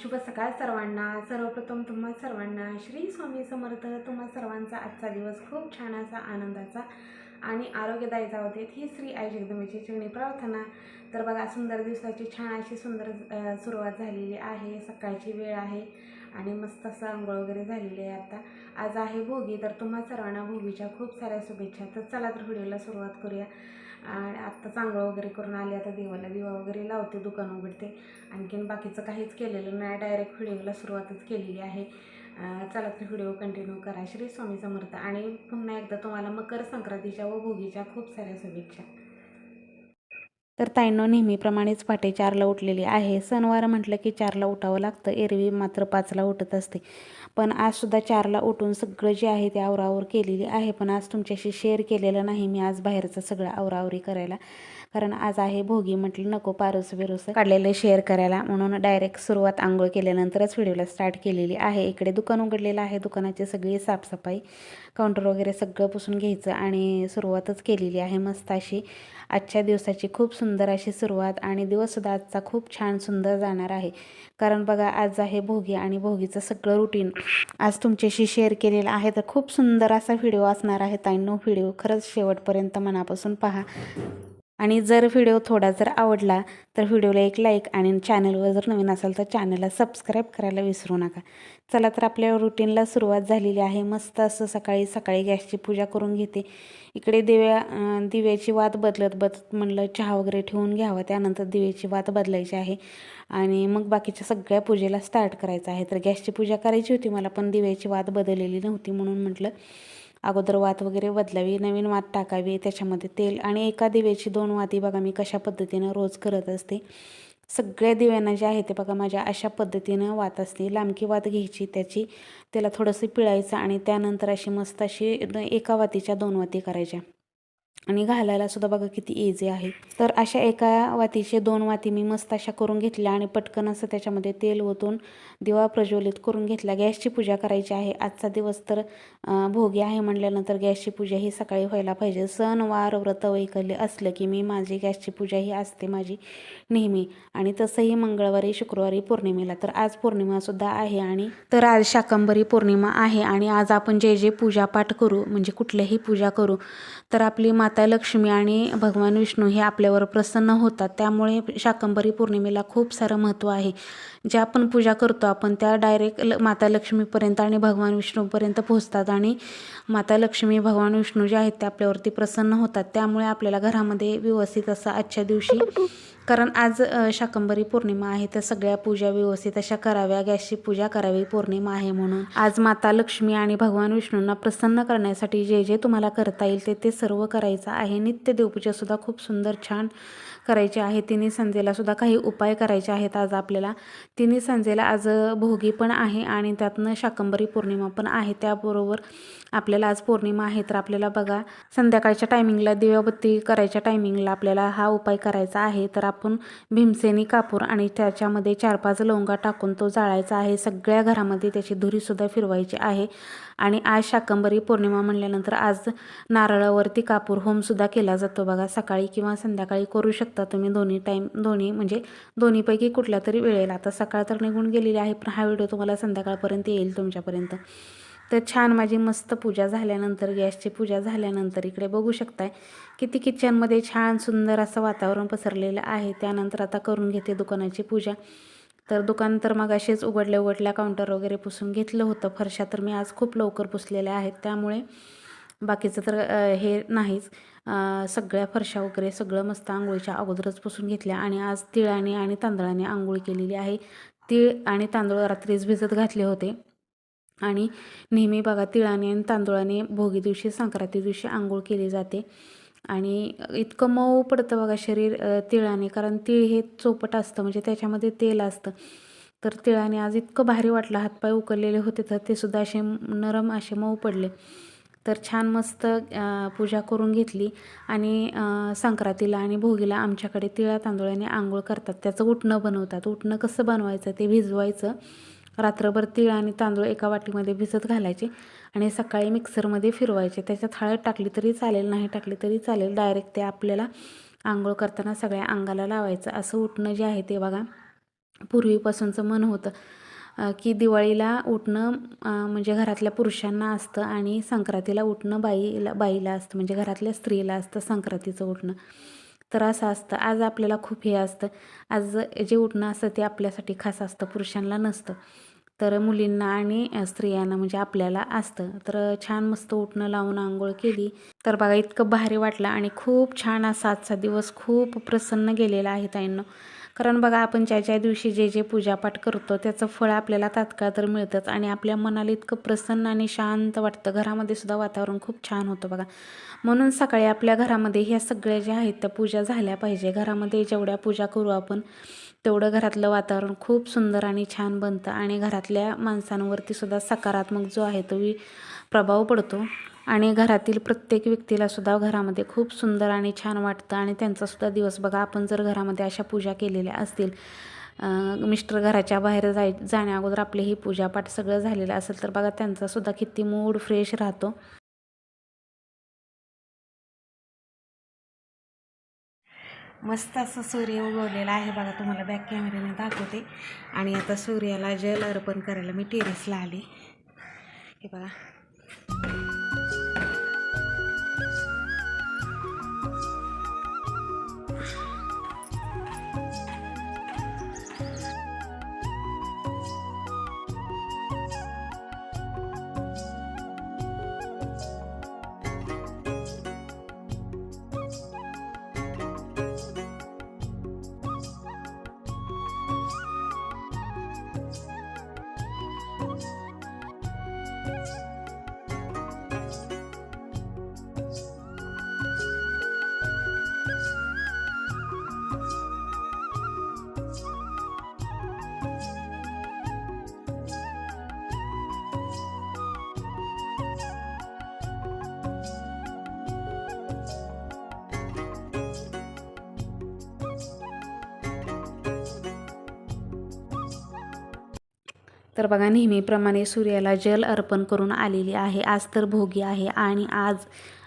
शुभ सकाळ सर्वांना. सर्वप्रथम तुम्हा सर्वांना श्री स्वामी समर्थ. तुम्हा सर्वांचा आजचा दिवस खूप छान असा आनंदाचा आणि आरोग्यदायी जाऊ देत. ही श्री आई जगदंबेची चरणी प्रार्थना. तर बघा सुंदर दिवसाची छान अशी सुंदर सुरुवात झालेली आहे. सकाळची वेळ आहे आणि मस्त असं आंघोळ वगैरे झालेली आहे आता. आज आहे भोगी. तर तुम्हा सर्वांना भोगीच्या खूप साऱ्या शुभेच्छा. तर चला तर व्हिडिओला सुरुवात करूया. आणि आत्ता चांगलं वगैरे करून आले आता देवाला दिवा वगैरे लावते दुकान उघडते. आणखीन बाकीचं काहीच केलेलं नाही डायरेक्ट व्हिडिओला सुरुवातच केलेली आहे. चला तर व्हिडिओ कंटिन्यू करा. श्री स्वामी समर्थ. आणि पुन्हा एकदा तुम्हाला मकर संक्रांतीच्या व भोगीच्या खूप साऱ्या शुभेच्छा. तर ताईंनो नेहमीप्रमाणेच पहाटे चारला उठलेली आहे. सणवार म्हटलं की चारला उठावं लागतं. एरवी मात्र पाचला उठत असते. पण आजसुद्धा चारला उठून सगळं जे आहे ते आवरावर केलेली आहे. पण आज तुमच्याशी शेअर केलेलं नाही. मी आज बाहेरचं सगळं आवरावरी करायला कारण आज आहे भोगी म्हटलं नको पारूस बिरोस काढलेलं शेअर करायला. म्हणून डायरेक्ट सुरुवात आंघोळ केल्यानंतरच व्हिडिओला स्टार्ट केलेली आहे. इकडे दुकान उघडलेलं आहे. दुकानाची सगळी साफसफाई काउंटर वगैरे सगळं पुसून घ्यायचं आणि सुरुवातच केलेली आहे मस्त अशी. आजच्या दिवसाची खूप सुंदर अशी सुरुवात आणि दिवससुद्धा आजचा खूप छान सुंदर जाणार आहे. कारण बघा आज आहे भोगी आणि भोगीचं सगळं रुटीन आज तुमच्याशी शेअर केलेलं आहे तर खूप सुंदर असा व्हिडिओ असणार आहे. ताईंनो व्हिडिओ खरंच शेवटपर्यंत मनापासून पहा. आणि जर व्हिडिओ थोडा जर आवडला तर व्हिडिओला एक लाईक आणि चॅनलवर जर नवीन असाल तर चॅनलला सबस्क्राईब करायला विसरू नका. चला तर आपल्या रुटीनला सुरुवात झालेली आहे. मस्त असं सकाळी सकाळी गॅसची पूजा करून घेते. इकडे दिव्या दिव्याची वात बदलत बदलत म्हणलं चहा वगैरे ठेवून घ्यावं. त्यानंतर दिव्याची वात बदलायची आहे. आणि मग बाकीच्या सगळ्या पूजेला स्टार्ट करायचं आहे. तर गॅसची पूजा करायची होती मला पण दिव्याची वात बदललेली नव्हती म्हणून म्हटलं. अगोदर वात वगैरे बदलावी नवीन वात टाकावी त्याच्यामध्ये तेल आणि एका दिव्याची दोन वाती बघा मी कशा पद्धतीनं रोज करत असते. सगळ्या दिव्यांना जे आहे ते बघा माझ्या अशा पद्धतीनं वात असते. लांबकी वात घ्यायची त्याची त्याला थोडंसं पिळायचं आणि त्यानंतर अशी मस्त अशी द- एका वातीच्या दोन वाती करायच्या. आणि घालायला सुद्धा बघा किती इझी आहे. तर अशा एका वातीचे दोन वाती मी मस्त अशा करून घेतल्या आणि पटकन असं त्याच्यामध्ये तेल ओतून दिवा प्रज्वलित करून घेतला गॅसची पूजा करायची आहे. आजचा दिवस तर भोगी आहे म्हटल्यानंतर गॅसची पूजा ही सकाळी व्हायला पाहिजे. सण वार व्रत वैकल्य असलं की मी माझी गॅसची पूजा ही असते माझी नेहमी. आणि तसंही मंगळवारी शुक्रवारी पौर्णिमेला तर आज पौर्णिमासुद्धा आहे आणि तर आज शाकंबरी पौर्णिमा आहे आणि आज आपण जे जे पूजापाठ करू म्हणजे कुठल्याही पूजा करू तर आपली माता माता लक्ष्मी आणि भगवान विष्णू हे आपल्यावर प्रसन्न होतात. त्यामुळे शाकंबरी पौर्णिमेला खूप सारं महत्त्व आहे. ज्या आपण पूजा करतो आपण त्या डायरेक्ट ल माता लक्ष्मीपर्यंत आणि भगवान विष्णूपर्यंत पोहोचतात आणि माता लक्ष्मी भगवान विष्णू जे आहेत ते आपल्यावरती प्रसन्न होतात. त्यामुळे आपल्याला घरामध्ये व्यवस्थित असं आजच्या दिवशी कारण आज शाकंबरी पौर्णिमा आहे तर सगळ्या पूजा व्यवस्थित अशा कराव्या गॅसची पूजा करावी पौर्णिमा आहे म्हणून. आज माता लक्ष्मी आणि भगवान विष्णूंना प्रसन्न करण्यासाठी जे जे तुम्हाला करता येईल ते ते सर्व करायचं आहे. नित्य देवपूजासुद्धा खूप सुंदर छान करायची आहे. तिने संध्येला सुद्धा काही उपाय करायचे आहेत आज आपल्याला. तिन्ही संजेला आज भोगी पण आहे आणि त्यातनं शाकंबरी पौर्णिमा पण आहे. त्याबरोबर आपल्याला आज पौर्णिमा आहे तर आपल्याला बघा संध्याकाळच्या टायमिंगला दिव्याबत्ती करायच्या टायमिंगला आपल्याला हा उपाय करायचा आहे. तर आपण भीमसेनी कापूर आणि त्याच्यामध्ये चार पाच लवंगा टाकून तो जाळायचा आहे. सगळ्या घरामध्ये त्याची धुरीसुद्धा फिरवायची आहे. आणि आज शाकंबरी पौर्णिमा म्हणल्यानंतर आज नारळावरती कापूर होमसुद्धा केला जातो बघा. सकाळी किंवा संध्याकाळी करू शकता तुम्ही दोन्ही टाईम दोन्ही म्हणजे दोन्हीपैकी कुठल्या तरी वेळेला. आता सकाळ तर निघून गेलेली आहे पण हा व्हिडिओ तुम्हाला संध्याकाळपर्यंत येईल तुमच्यापर्यंत. तर छान माझी मस्त पूजा झाल्यानंतर गॅसची पूजा झाल्यानंतर इकडे बघू शकताय. किती किचनमध्ये छान सुंदर असं वातावरण पसरलेलं आहे. त्यानंतर आता करून घेते दुकानाची पूजा. तर दुकान तर मग असेच उघडल्या उघडल्या काउंटर वगैरे पुसून घेतलं होतं. फरशा तर मी आज खूप लवकर पुसलेल्या आहेत. त्यामुळे बाकीचं तर हे नाहीच. सगळ्या फरशा वगैरे सगळं मस्त आंघोळीच्या अगोदरच पुसून घेतल्या आणि आज तिळाने आणि तांदळाने आंघोळ केलेली आहे. तीळ आणि तांदूळ रात्रीच भिजत घातले होते. आणि नेहमी बघा तिळाने आणि तांदूळाने भोगी दिवशी संक्रांती दिवशी आंघोळ केली जाते. आणि इतकं मऊ पडतं बघा शरीर तिळाने. कारण तिळ हे चोपट असतं म्हणजे त्याच्यामध्ये तेल असतं. तर तिळाने आज इतकं भारी वाटलं हातपाय उकळलेले होते तर ते सुद्धा असे नरम असे मऊ पडले. तर छान मस्त पूजा करून घेतली. आणि संक्रांतीला आणि भोगीला आमच्याकडे तिळा तांदूळाने आंघोळ करतात. त्याचं उठणं बनवतात. उठणं कसं बनवायचं ते भिजवायचं. रात्रभर तीळ आणि तांदूळ एका वाटीमध्ये भिजत घालायचे आणि सकाळी मिक्सरमध्ये फिरवायचे. त्याच्यात हळद टाकली तरी चालेल नाही टाकली तरी चालेल. डायरेक्ट ते आपल्याला आंघोळ करताना सगळ्या अंगाला लावायचं. असं उठणं जे आहे ते बघा पूर्वीपासूनचं मन होतं की दिवाळीला उठणं म्हणजे घरातल्या पुरुषांना असतं आणि संक्रांतीला उठणं बाईला बाईला असतं. म्हणजे घरातल्या स्त्रीला असतं संक्रांतीचं उठणं. तर असं असतं. आज आपल्याला खूप हे असतं. आज जे उठणं असतं ते आपल्यासाठी खास असतं. पुरुषांना नसतं. तर मुलींना आणि स्त्रियांना म्हणजे आपल्याला असतं. तर छान मस्त उठणं लावून आंघोळ केली. तर बघा इतकं भारी वाटलं आणि खूप छान असा आजचा दिवस खूप प्रसन्न गेलेला आहे ताईंना. कारण बघा आपण ज्या ज्या दिवशी जे जे पूजापाठ करतो त्याचं फळ आपल्याला तात्काळ तर मिळतंच आणि आपल्या मनाला इतकं प्रसन्न आणि शांत वाटतं. घरामध्ये सुद्धा वातावरण खूप छान होतं बघा. म्हणून सकाळी आपल्या घरामध्ये ह्या सगळ्या ज्या आहेत त्या पूजा झाल्या पाहिजे. घरामध्ये जेवढ्या पूजा करू आपण तेवढं घरातलं वातावरण खूप सुंदर आणि छान बनतं आणि घरातल्या माणसांवरती सुद्धा सकारात्मक जो आहे तो प्रभाव पडतो. आणि घरातील प्रत्येक व्यक्तीला सुद्धा घरामध्ये खूप सुंदर आणि छान वाटतं. आणि त्यांचा सुद्धा दिवस बघा आपण जर घरामध्ये अशा पूजा केलेल्या असतील मिस्टर घराच्या बाहेर जाय जाण्या अगोदर आपली ही पूजापाठ सगळं झालेलं असेल तर बघा त्यांचा सुद्धा किती मूड फ्रेश राहतो. मस्त असं सूर्य उगवलेला आहे बघा तुम्हाला बॅक कॅमेऱ्याने दाखवते. आणि आता सूर्याला जल अर्पण करायला मी टेरेसला आले. हे बघा. तर बघा नेहमीप्रमाणे सूर्याला जल अर्पण करून आलेली आहे. आज तर भोगी आहे आणि आज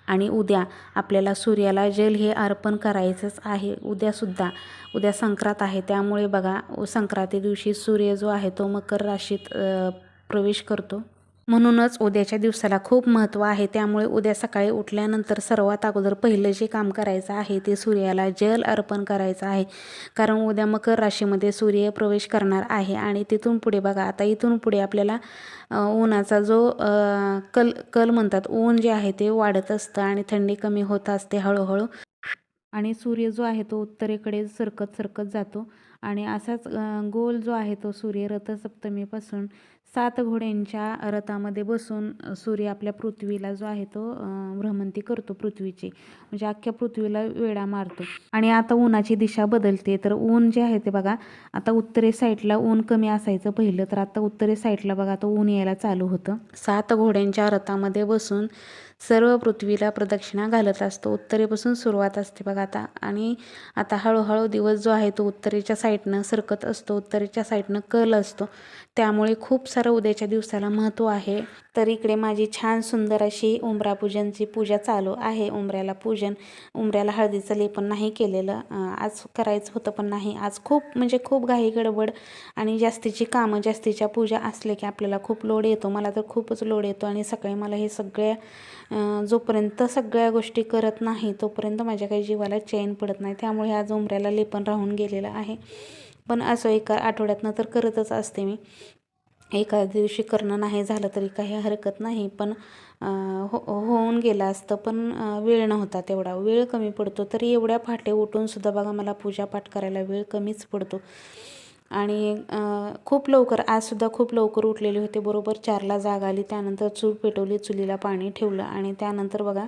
आणि उद्या आपल्याला सूर्याला जल हे अर्पण करायचंच आहे. उद्यासुद्धा उद्या संक्रांत आहे. त्यामुळे बघा संक्रांती दिवशी सूर्य जो आहे तो मकर राशीत प्रवेश करतो. म्हणूनच उद्याच्या दिवसाला खूप महत्त्व आहे. त्यामुळे उद्या सकाळी उठल्यानंतर सर्वात अगोदर पहिलं जे काम करायचं आहे ते सूर्याला जल अर्पण करायचं आहे. कारण उद्या मकर राशीमध्ये सूर्य प्रवेश करणार आहे आणि तिथून पुढे बघा आता इथून पुढे आपल्याला ऊनाचा जो कल कल म्हणतात ऊन जे आहे ते वाढत असतं आणि थंडी कमी होत असते हळूहळू. आणि सूर्य जो आहे तो उत्तरेकडे सरकत सरकत जातो. आणि असाच गोल जो आहे तो सूर्य रथसप्तमीपासून सात घोड्यांच्या रथामध्ये बसून सूर्य आपल्या पृथ्वीला जो आहे तो भ्रमंती करतो पृथ्वीची. म्हणजे अख्ख्या पृथ्वीला वेढा मारतो. आणि आता उन्हाची दिशा बदलते. तर ऊन जे आहे ते बघा आता उत्तरे साईडला ऊन कमी असायचं पहिलं तर आता उत्तरे साईडला बघा आता ऊन यायला चालू होतं. सात घोड्यांच्या रथामध्ये बसून सर्व पृथ्वीला प्रदक्षिणा घालत असतो. उत्तरेपासून सुरुवात असते बघा आता. आणि आता हळूहळू दिवस जो आहे तो उत्तरेच्या साईडनं सरकत असतो. उत्तरेच्या साईडनं कल असतो. त्यामुळे खूप सारं उद्याच्या दिवसाला महत्त्व आहे. तर इकडे माझी छान सुंदर अशी उंबरा पूजनची पूजा चालू आहे. उंबऱ्याला पूजन उंबऱ्याला हळदीचं लेपन नाही केलेलं. आज करायचं होतं पण नाही. आज खूप म्हणजे खूप घाई गडबड आणि जास्तीची कामं जास्तीच्या पूजा असले की आपल्याला खूप लोड येतो. मला तर खूपच लोड येतो आणि सकाळी मला हे सगळ्या जोपर्यंत सगळ्या गोष्टी करत नाही तोपर्यंत माझ्या काही जीवाला चैन पडत नाही. त्यामुळे आज उंबऱ्याला लेपन राहून गेलेलं आहे. पण असं एका आठवड्यातनं तर करतच असते मी. एका दिवशी करणं नाही झालं तरी काही हरकत नाही पण हो होऊन गेलं असतं पण वेळ नव्हता तेवढा. वेळ कमी पडतो तरी एवढ्या फाटे उठून सुद्धा बघा मला पूजापाठ करायला वेळ कमीच पडतो. आणि खूप लवकर आजसुद्धा खूप लवकर उठलेले होते बरोबर चारला जाग आली त्यानंतर चूल पेटवली चुलीला पाणी ठेवलं आणि त्यानंतर बघा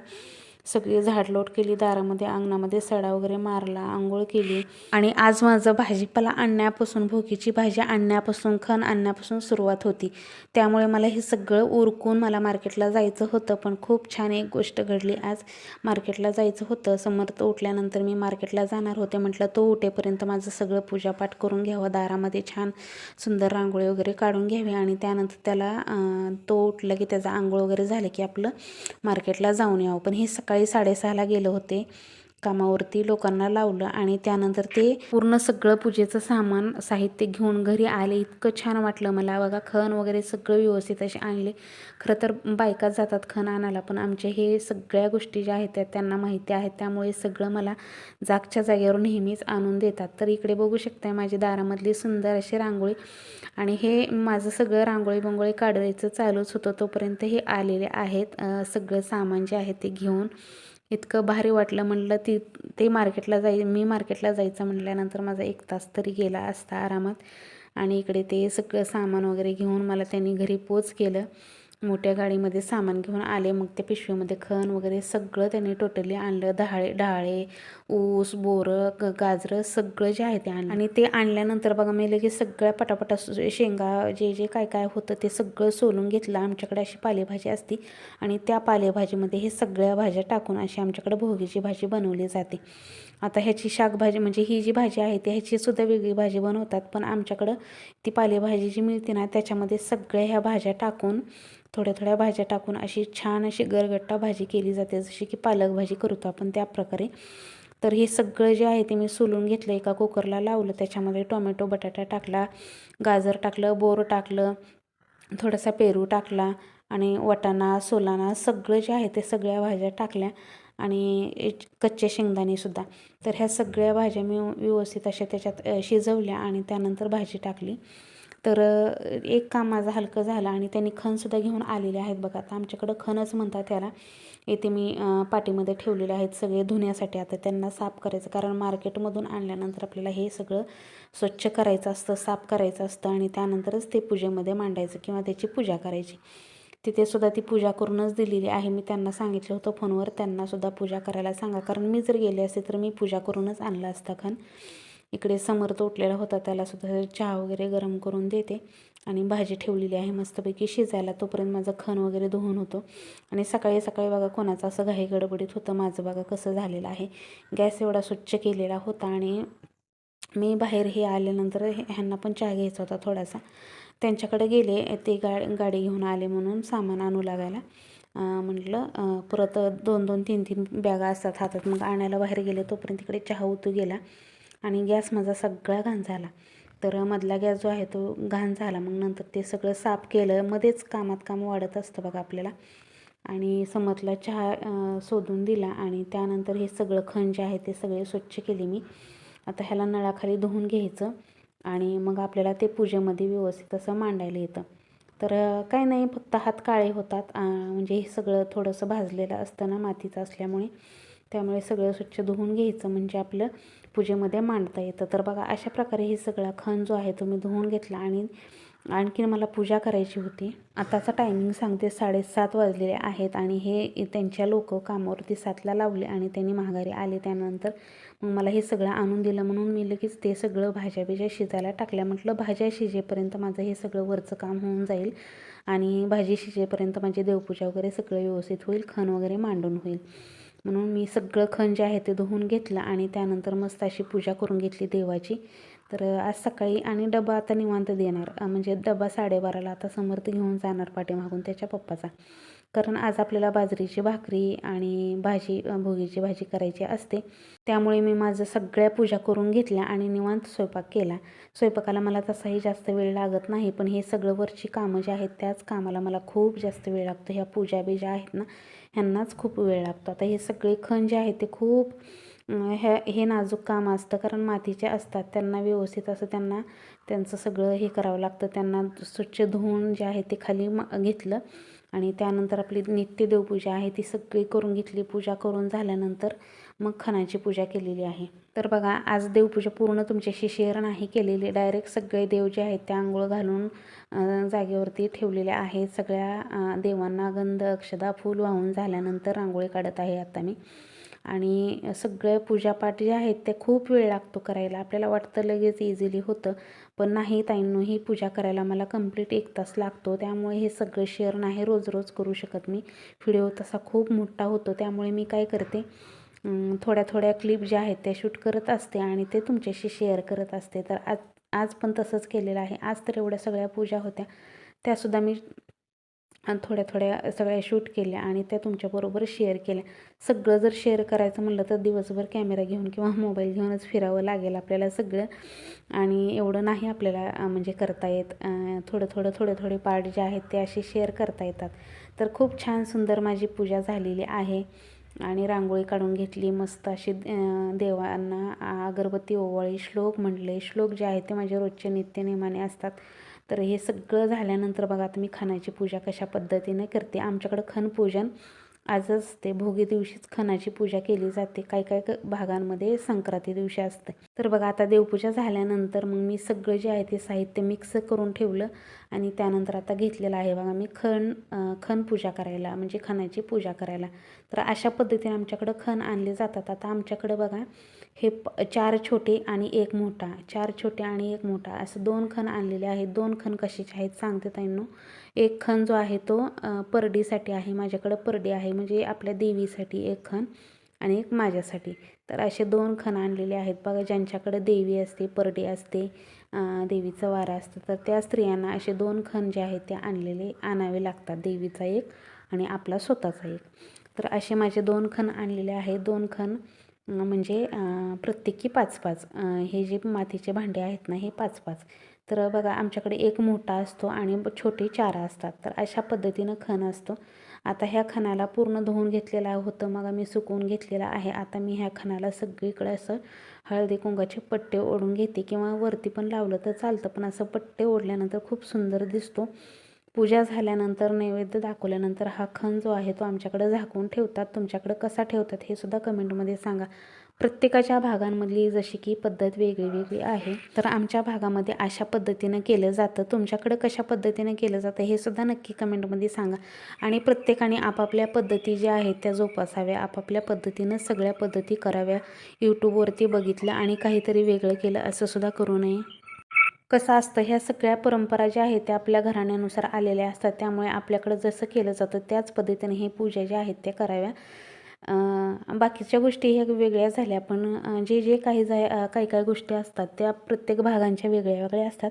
सगळी झाडलोट केली दारामध्ये अंगणामध्ये सडा वगैरे मारला आंघोळ केली. आणि आज माझं भाजीपाला आणण्यापासून भोकीची भाजी आणण्यापासून खण आणण्यापासून सुरुवात होती. त्यामुळे मला हे सगळं उरकून मला मार्केटला जायचं होतं पण खूप छान एक गोष्ट घडली. आज मार्केटला जायचं होतं. समर्थ उठल्यानंतर मी मार्केटला जाणार होते. म्हटलं तो उठेपर्यंत माझं सगळं पूजापाठ करून घ्यावं. दारामध्ये छान सुंदर रांगोळी वगैरे काढून घ्यावी. आणि त्यानंतर त्याला तो उठलं की त्याचा आंघोळ वगैरे झालं की आपलं मार्केटला जाऊन यावं. पण हे सकाळी साडेसहाला गेले होते. कामावरती लोकांना लावलं आणि त्यानंतर ते पूर्ण सगळं पूजेचं सामान साहित्य घेऊन घरी आले. इतकं छान वाटलं मला. बघा खण वगैरे सगळं व्यवस्थित असे आणले. खरं तर बायका जातात खण आणायला पण आमच्या हे सगळ्या गोष्टी ज्या आहेत त्या त्यांना माहिती आहेत. त्यामुळे सगळं मला जागच्या जागेवर नेहमीच आणून देतात. तर इकडे बघू शकताय माझी दारामधली सुंदर अशी रांगोळी. आणि हे माझं सगळं रांगोळी बंगोळी काढायचं चालूच होतं. तोपर्यंत हे आलेले आहेत. सगळं सामान जे आहे ते घेऊन इतकं भारी वाटलं म्हणलं ती ते मार्केटला जाई मी मार्केटला जायचं म्हटल्यानंतर माझा एक तास तरी गेला असता आरामात. आणि इकडे ते सगळं सामान वगैरे घेऊन मला त्यांनी घरी पोच केलं. मोठ्या गाडीमध्ये सामान घेऊन आले. मग त्या पिशवीमध्ये खण वगैरे सगळं त्यांनी टोटली आणलं. डहाळे डहाळे ऊस बोरं ग गाजरं सगळं जे आहे ते आणलं. आणि ते आणल्यानंतर बघा मी लगेच सगळ्या पटापटा शेंगा जे जे काय काय होतं ते सगळं सोलून घेतलं. आमच्याकडे अशी पालेभाजी असती. आणि त्या पालेभाजीमध्ये हे सगळ्या भाज्या टाकून अशी आमच्याकडे भोगीची भाजी बनवली जाते. आता ह्याची शाकभाजी म्हणजे ही जी भाजी आहे ती ह्याचीसुद्धा वेगळी भाजी बनवतात. पण आमच्याकडं ती पालेभाजी जी मिळते ना त्याच्यामध्ये सगळ्या ह्या भाज्या टाकून थोड्या थोड्या भाज्या टाकून अशी छान अशी गरगट्टा भाजी केली जाते. जशी की पालक भाजी करतो आपण त्या प्रकारे. तर हे सगळं जे आहे ते मी सोलून घेतलं एका कुकरला लावलं. त्याच्यामध्ये टोमॅटो बटाटा टाकला गाजर टाकलं बोर टाकलं थोडासा पेरू टाकला आणि वटाणा सोलाना सगळं जे आहे ते सगळ्या भाज्या टाकल्या. आणि कच्चे शेंगदाणेसुद्धा तर ह्या सगळ्या भाज्या मी व्यवस्थित अशा त्याच्यात शिजवल्या आणि त्यानंतर भाजी टाकली. तर एक काम माझं हलकं झालं आणि त्यांनी खणसुद्धा घेऊन आलेले आहेत बघा. आता आमच्याकडं खणच म्हणतात त्याला. येथे मी पाटीमध्ये ठेवलेले आहेत सगळे धुण्यासाठी. आता त्यांना साफ करायचं कारण मार्केटमधून आणल्यानंतर आपल्याला हे सगळं स्वच्छ करायचं असतं साफ करायचं असतं आणि त्यानंतरच ते पूजेमध्ये मांडायचं किंवा त्याची पूजा करायची. तिथे सुद्धा ती पूजा करूनच दिलेली आहे. मी त्यांना सांगितलं होतं फोनवर त्यांना सुद्धा पूजा करायला सांगा. कारण मी जर गेले असते तर मी पूजा करूनच आणला असता. खण इकडे समर उठलेला होता त्याला सुद्धा चहा वगैरे गरम करून देते आणि भाजी ठेवलेली आहे मस्तपैकी शिजायला. तोपर्यंत माझं खण वगैरे धुवून होतो. आणि सकाळी सकाळी बघा कोणाचं असं घाई गडबडीत होतं माझं बघा कसं झालेलं आहे. गॅस एवढा स्वच्छ केलेला होता आणि मी बाहेर हे आल्यानंतर ह्यांना पण चहा घ्यायचा होता थोडासा. त्यांच्याकडे गेले ते गा गाडी घेऊन आले म्हणून सामान आणू लागायला. म्हटलं परत दोन दोन तीन तीन बॅगा असतात हातात. मग आणायला बाहेर गेले तोपर्यंत तिकडे चहा उतू गेला आणि गॅस माझा सगळा घाण झाला. तर मधला गॅस जो आहे तो घाण झाला. मग नंतर ते सगळं साफ केलं. मध्येच कामात काम वाढत असतं बघा आपल्याला. आणि समतला चहा शोधून दिला आणि त्यानंतर हे सगळं खण जे आहे ते सगळे स्वच्छ केले मी. आता ह्याला नळाखाली धुवून घ्यायचं. आणि मग आपल्याला ते पूजेमध्ये व्यवस्थित असं मांडायला येतं. तर काय नाही फक्त हात काळे होतात म्हणजे हे सगळं थोडंसं भाजलेलं असतं ना मातीचं असल्यामुळे. त्यामुळे सगळं स्वच्छ धुवून घ्यायचं म्हणजे आपलं पूजेमध्ये मांडता येतं. तर बघा अशा प्रकारे हे सगळा खण जो आहे तो मी धुवून घेतला आणि आणखीन मला पूजा करायची होती. आताचा टायमिंग सांगते साडेसात वाजलेले आहेत आणि हे त्यांच्या लोक कामावरती सातला लावले आणि त्यांनी माघारी आले त्यानंतर मग मला हे सगळं आणून दिलं. म्हणून मी लगेच ते सगळं भाज्या बिज्या शिजायला टाकल्या. म्हटलं भाज्या शिजेपर्यंत माझं हे सगळं वरचं काम होऊन जाईल आणि भाजी शिजेपर्यंत माझी देवपूजा वगैरे सगळं व्यवस्थित होईल खण वगैरे मांडून होईल. म्हणून मी सगळं खण जे आहे ते धुवून घेतलं आणि त्यानंतर मस्त अशी पूजा करून घेतली देवाची. तर आज सकाळी आणि डबा आता निवांत देणार. म्हणजे डबा साडेबाराला आता समर्थ घेऊन जाणार पाठीमागून त्याच्या पप्पाचा. कारण आज आपल्याला बाजरीची भाकरी आणि भाजी भोगीची भाजी करायची असते. त्यामुळे मी माझं सगळ्या पूजा करून घेतल्या आणि निवांत स्वयंपाक केला. स्वयंपाकाला मला तसाही जास्त वेळ लागत नाही पण हे सगळं वरची कामं जी आहेत त्याच कामाला मला खूप जास्त वेळ लागतो. ह्या पूजा बिजा आहेत ना ह्यांनाच खूप वेळ लागतो. आता हे सगळे खण जे आहेत ते खूप ह्या हे हे नाजूक काम असतं. कारण मातीचे असतात त्यांना व्यवस्थित असं त्यांना त्यांचं सगळं हे करावं लागतं. त्यांना स्वच्छ धुवून जे आहे ते खाली म घेतलं. आणि त्यानंतर आपली नित्य देवपूजा आहे ती सगळी करून घेतली. पूजा करून झाल्यानंतर मग खणाची पूजा केलेली आहे. तर बघा आज देवपूजा पूर्ण तुमच्याशी शेअर नाही केलेली. डायरेक्ट सगळे देव जे आहेत ते आंघोळ घालून जागेवरती ठेवलेले आहेत. सगळ्या देवांना गंध अक्षदा फूल वाहून झाल्यानंतर रांगोळी काढत आहे आता मी. आणि सगळे पूजापाठ जे आहेत ते खूप वेळ लागतो करायला. आपल्याला वाटतं लगेच इझिली होतं. पण नाही ताईंनो ही पूजा करायला मला कंप्लीट एक तास लागतो. त्यामुळे हे सगळं शेअर नाही रोज रोज करू शकत मी. व्हिडिओ तसा खूप मोठा होतो त्यामुळे मी काय करते थोड्या थोड्या क्लिप ज्या आहेत त्या शूट करत असते आणि ते तुमच्याशी शेअर करत असते. तर आज आज पण तसंच केलेलं आहे. आज तर एवढ्या सगळ्या पूजा होत्या. त्यासुद्धा मी आणि थोड्या थोड्या सगळ्या शूट केल्या आणि त्या तुमच्याबरोबर शेअर केल्या. सगळं जर शेअर करायचं म्हणलं तर दिवसभर कॅमेरा घेऊन किंवा मोबाईल घेऊनच फिरावं लागेल आपल्याला सगळं. आणि एवढं नाही आपल्याला म्हणजे करता येत. थोडं थोडं थोडे थोडे पार्ट जे आहेत ते असे शेअर करता येतात. तर खूप छान सुंदर माझी पूजा झालेली आहे. आणि रांगोळी काढून घेतली मस्त अशी देवांना अगरबत्ती ओवाळी श्लोक म्हटले. श्लोक जे आहेत ते माझ्या रोजचे नित्यनेमाने असतात. तर हे सगळं झाल्यानंतर बघा आता मी खणाची पूजा कशा पद्धतीने करते. आमच्याकडं खणपूजन आजच ते भोगी दिवशीच खणाची पूजा केली जाते. काही काही भागांमध्ये संक्रांती दिवशी असते. तर बघा आता देवपूजा झाल्यानंतर मग मी सगळं जे आहे ते साहित्य मिक्स करून ठेवलं आणि त्यानंतर आता घेतलेलं आहे बघा मी खण खण पूजा करायला म्हणजे खणाची पूजा करायला. तर अशा पद्धतीने आमच्याकडं खण आणले जातात. आता आमच्याकडं बघा हे प चार छोटे आणि एक मोठा चार छोटे आणि एक मोठा असं दोन खण आणलेले आहेत. दोन खण कशाचे आहेत सांगते ताईंनो. एक खण जो आहे तो परडीसाठी आहे माझ्याकडं परडी आहे म्हणजे आपल्या देवीसाठी एक खण आणि एक माझ्यासाठी. तर असे दोन खण आणलेले आहेत बघा ज्यांच्याकडे देवी असते परडी असते देवीचं वारा असतं तर त्या स्त्रियांना असे दोन खण जे आहेत ते आणलेले आणावे लागतात देवीचा एक आणि आपला स्वतःचा एक. तर असे माझे दोन खण आणलेले आहेत. दोन खण म्हणजे प्रत्येकी पाच पाच हे जे मातीचे भांडे आहेत ना हे पाच पाच तर बघा आमच्याकडे एक मोठा असतो आणि छोटे चार असतात. तर अशा पद्धतीनं खण असतो. आता ह्या खणाला पूर्ण धुवून घेतलेलं होतं. मग मी सुकवून घेतलेलं आहे. आता मी ह्या खणाला सगळीकडे असं हळदी कुंकाचे पट्टे ओढून घेते किंवा वरती पण लावलं तर चालतं. पण असं पट्टे ओढल्यानंतर खूप सुंदर दिसतो. पूजा झाल्यानंतर नैवेद्य दाखवल्यानंतर हा खण जो आहे तो आमच्याकडे झाकून ठेवतात. तुमच्याकडे कसा ठेवतात हे सुद्धा कमेंटमध्ये सांगा. प्रत्येकाच्या भागांमधली जशी की पद्धत वेगळी वेगळी आहे तर आमच्या भागामध्ये अशा पद्धतीनं केलं जातं. तुमच्याकडं कशा पद्धतीनं केलं जातं हे सुद्धा नक्की कमेंटमध्ये सांगा. आणि प्रत्येकाने आपापल्या पद्धती ज्या आहेत त्या जोपासाव्या आपापल्या पद्धतीनं सगळ्या पद्धती कराव्या. यूट्यूबवरती बघितलं आणि काहीतरी वेगळं केलं असं सुद्धा करू नये. कसं असतं ह्या सगळ्या परंपरा ज्या आहेत त्या आपल्या घराण्यानुसार आलेल्या असतात. त्यामुळे आपल्याकडं जसं केलं जातं त्याच पद्धतीने हे पूजा ज्या आहेत त्या कराव्या. बाकीच्या गोष्टी ह्या वेगळ्या झाल्या. पण जे जे काही जा काही काही गोष्टी असतात त्या प्रत्येक भागांच्या वेगळ्या वेगळ्या असतात.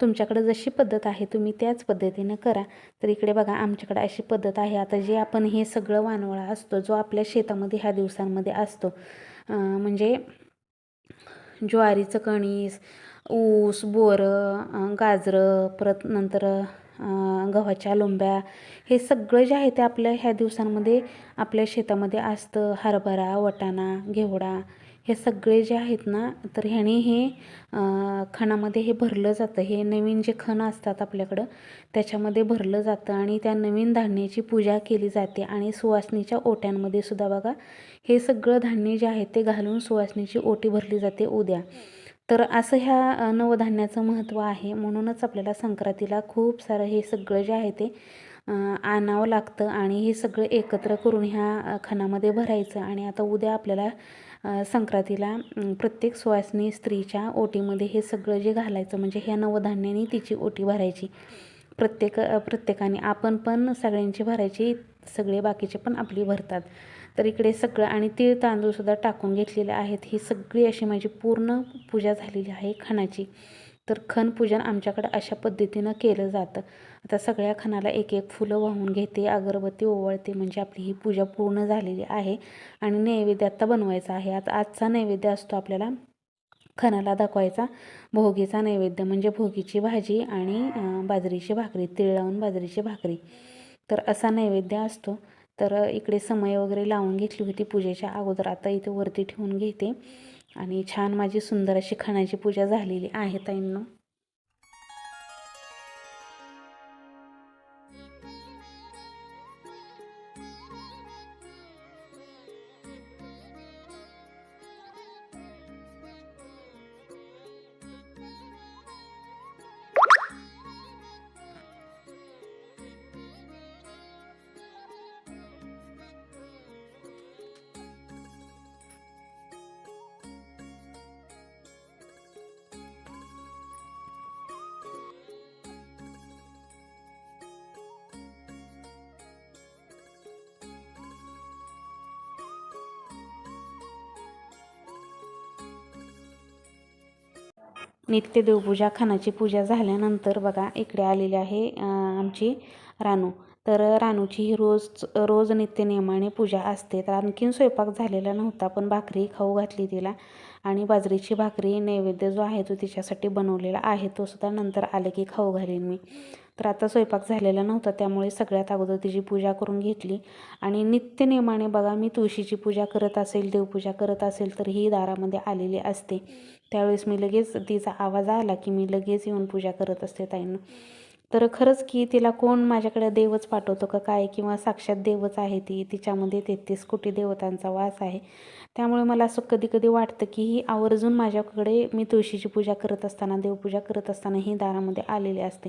तुमच्याकडे जशी पद्धत आहे तुम्ही त्याच पद्धतीनं करा. तर इकडे बघा आमच्याकडे अशी पद्धत आहे. आता जे आपण हे सगळं वानवळा असतो जो आपल्या शेतामध्ये ह्या दिवसांमध्ये असतो म्हणजे ज्वारीचं कणीस ऊस बोरं गाजरं परत नंतर गव्हाच्या लोंब्या हे सगळं जे आहे ते आपल्या ह्या दिवसांमध्ये आपल्या शेतामध्ये असतं. हरभरा वटाणा घेवडा हे सगळे जे आहेत ना तर ह्याने हे खणामध्ये हे भरलं जातं. हे नवीन जे खण असतात आपल्याकडं त्याच्यामध्ये भरलं जातं आणि त्या नवीन धान्याची पूजा केली जाते आणि सुवासनीच्या ओट्यांमध्ये सुद्धा बघा हे सगळं धान्य जे आहे ते घालून सुवासनीची ओटी भरली जाते उद्या. तर असं ह्या नवधान्याचं महत्त्व आहे. म्हणूनच आपल्याला संक्रांतीला खूप सारं हे सगळं जे आहे ते आणावं लागतं आणि हे सगळं एकत्र करून ह्या खणामध्ये भरायचं आणि आता उद्या आपल्याला संक्रांतीला प्रत्येक सुवासनी स्त्रीच्या ओटीमध्ये हे सगळं जे घालायचं म्हणजे ह्या नवधान्याने तिची ओटी भरायची. प्रत्येक प्रत्येकाने आपण पण सगळ्यांची भरायची सगळे बाकीचे पण आपली भरतात. तर इकडे सगळं आणि तीळ तांदूळसुद्धा टाकून घेतलेले आहेत. ही सगळी अशी माझी पूर्ण पूजा झालेली आहे खणाची. तर खण पूजन आमच्याकडं अशा पद्धतीनं केलं जातं. आता सगळ्या खणाला एक एक फुलं वाहून घेते अगरबत्ती ओवळते म्हणजे आपली ही पूजा पूर्ण झालेली आहे आणि नैवेद्य आत्ता बनवायचा आहे. आता आजचा नैवेद्य असतो आपल्याला खणाला दाखवायचा भोगीचा नैवेद्य म्हणजे भोगीची भाजी आणि बाजरीची भाकरी तिळ लावून बाजरीची भाकरी. तर असा नैवेद्य असतो. तर इकडे समय वगैरे लावून घेतली होती पूजेच्या अगोदर. आता इथे वरती ठेवून घेते. आणि छान माझी सुंदर अशी खणाची पूजा झालेली आहे ताईंना. नित्य देवपूजा खानाची पूजा झाल्यानंतर बघा इकडे आलेली आहे आमची रानू. तर रानूची ही रोज रोज नित्यनियमाने पूजा असते. तर आणखीन स्वयंपाक झालेला नव्हता पण भाकरी खाऊ घातली तिला. आणि बाजरीची भाकरी नैवेद्य जो आहे तो तिच्यासाठी बनवलेला आहे तो सुद्धा नंतर आले की खाऊ घालेन मी. तर आता स्वयंपाक झालेला नव्हता त्यामुळे सगळ्यात अगोदर तिची पूजा करून घेतली. आणि नित्यनियमाने बघा मी तुळशीची पूजा करत असेल देवपूजा करत असेल तर ही दारामध्ये आलेली असते. त्यावेळेस मी लगेच तिचा आवाज आला की मी लगेच येऊन पूजा करत असते ताईंना. तर खरंच की तिला कोण माझ्याकडे देवच पाठवतो का काय? किंवा साक्षात देवच आहे ती तिच्यामध्ये तेहतीस कोटी देवतांचा वास आहे. त्यामुळे मला असं कधी कधी वाटतं की ही आवर्जून माझ्याकडे मी तुळशीची पूजा करत असताना देवपूजा करत असताना ही दारामध्ये आलेली असते.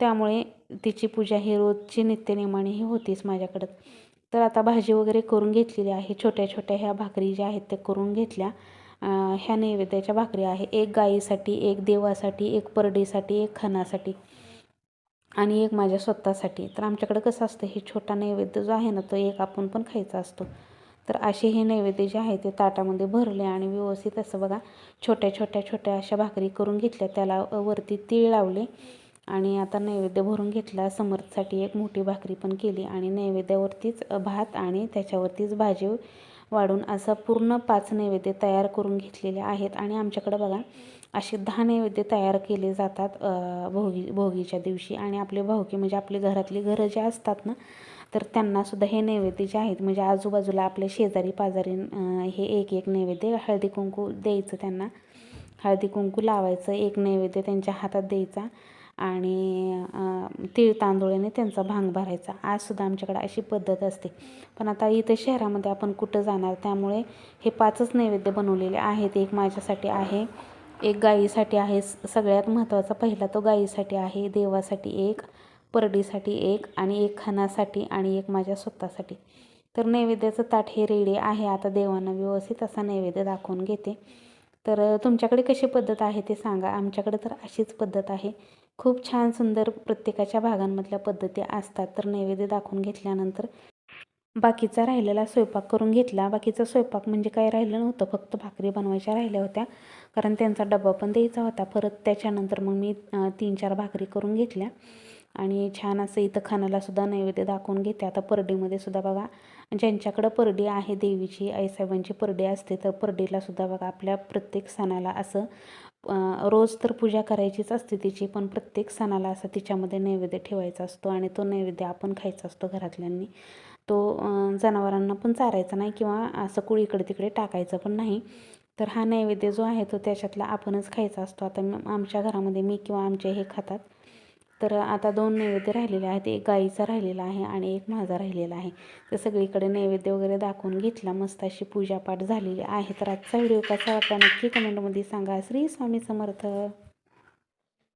त्यामुळे तिची पूजा ही रोजची नित्यनेमाने ही होतीच माझ्याकडं. तर आता भाजी वगैरे करून घेतलेली आहे. छोट्या छोट्या ह्या भाकरी ज्या आहेत त्या करून घेतल्या. ह्या नैवेद्याच्या भाकरी आहे. एक गाईसाठी एक देवासाठी एक परडीसाठी एक खणासाठी. आणि एक माझ्या स्वतःसाठी. तर आमच्याकडं कसं असतं हे छोटा नैवेद्य जो आहे ना तो एक आपण पण खायचा असतो. तर असे हे नैवेद्य जे आहे ते ताटामध्ये भरले आणि व्यवस्थित असं बघा छोट्या छोट्या छोट्या अशा भाकरी करून घेतल्या. त्याला वरती तीळ लावले आणि आता नैवेद्य भरून घेतला. समर्थसाठी एक मोठी भाकरी पण केली आणि नैवेद्यावरतीच भात आणि त्याच्यावरतीच भाजी वाढून असं पूर्ण पाच नैवेद्य तयार करून घेतलेले आहेत. आणि आमच्याकडं बघा असे दहा नैवेद्य तयार केले जातात भोगी भोगीच्या दिवशी. आणि आपले भाऊकी म्हणजे आपली घरातली घरं जे असतात ना तर त्यांनासुद्धा हे नैवेद्य जे आहेत म्हणजे आजूबाजूला आपल्या शेजारी पाजारी हे एक एक नैवेद्य हळदी कुंकू द्यायचं त्यांना. हळदी कुंकू लावायचं एक नैवेद्य त्यांच्या हातात द्यायचा आणि तीळ तांदूळाने त्यांचा भांग भरायचा. आजसुद्धा आमच्याकडे अशी पद्धत असते. पण आता इथं शहरामध्ये आपण कुठं जाणार त्यामुळे हे पाचच नैवेद्य बनवलेले आहेत. एक माझ्यासाठी आहे एक गाईसाठी आहे. स- सगळ्यात महत्त्वाचा पहिला तो गाईसाठी आहे. देवासाठी एक परडीसाठी एक आणि एक खानासाठी आणि एक माझ्या स्वतःसाठी. तर नैवेद्याचं ताट हे रेडी आहे. आता देवांना व्यवस्थित असा नैवेद्य दाखवून घेते. तर तुमच्याकडे कशी पद्धत आहे ते सांगा. आमच्याकडे तर अशीच पद्धत आहे. खूप छान सुंदर प्रत्येकाच्या भागांमधल्या पद्धती असतात. तर नैवेद्य दाखवून घेतल्यानंतर बाकीचा राहिलेला स्वयंपाक करून घेतला. बाकीचा स्वयंपाक म्हणजे काय राहिलं नव्हतं. फक्त भाकरी बनवायच्या राहिल्या होत्या. कारण त्यांचा डबा पण द्यायचा होता. परत त्याच्यानंतर मग मी तीन चार भाकरी करून घेतल्या. आणि छान असं इथं खानालासुद्धा नैवेद्य दाखवून घेते. आता परडीमध्ये सुद्धा बघा ज्यांच्याकडं परडी आहे देवीची आईसाहेबांची परडी असते तर परडीलासुद्धा बघा आपल्या प्रत्येक सणाला असं रोज तर पूजा करायचीच असते तिची पण प्रत्येक सणाला असं तिच्यामध्ये नैवेद्य ठेवायचा असतो. आणि तो नैवेद्य आपण खायचा असतो घरातल्यांनी. तो जनावरांना पण चारायचा नाही किंवा असं कुळी इकडे तिकडे टाकायचं पण नाही. तर हा नैवेद्य जो आहे तो त्याच्यातला आपणच खायचा असतो. आता आमच्या घरामध्ये मी किंवा आमचे हे खातात. तर आता दोन नैवेद्य राहिलेले आहेत. एक गाईचा राहिलेला आहे आणि एक माझा राहिलेला आहे. तर सगळीकडे नैवेद्य वगैरे दाखवून घेतला. मस्त अशी पूजापाठ झालेली आहे. तर आजचा व्हिडिओ कसा वाटला नक्की कमेंटमध्ये सांगा. श्री स्वामी समर्थ.